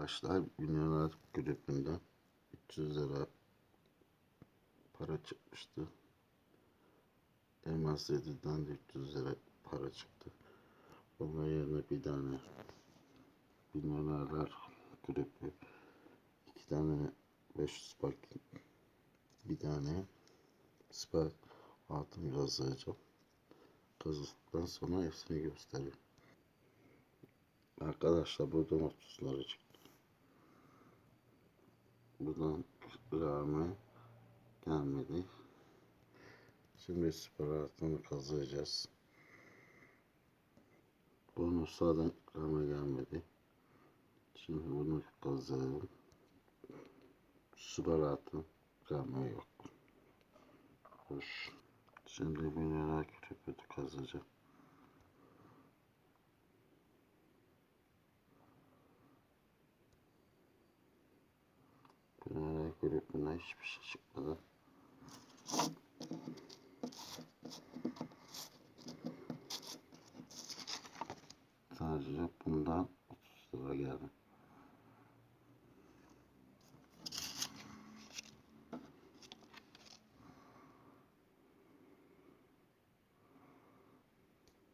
Arkadaşlar Milyoner Kulübü'nden 300 lira para çıkmıştı. Elmas 7'den de 300 lira para çıktı. Onun yerine bir tane Milyonerler Kulübü, iki tane 500 bak, bir tane süper altın yazacağım. Kazıktan sonra hepsini göstereyim. Arkadaşlar buradan 30 lira çıktı. Buradan rağmen gelmedi. Şimdi süper altını kazıyacağız. Bonuslardan ikrama gelmedi. Şimdi bunu kazıyalım. Süper altın ikrama yok. Hoş. Şimdi milyoner kütüphede kazacağım. Bunlara görüp buna hiçbir şey çıkmadı. Sadece bundan 30 lira geldi.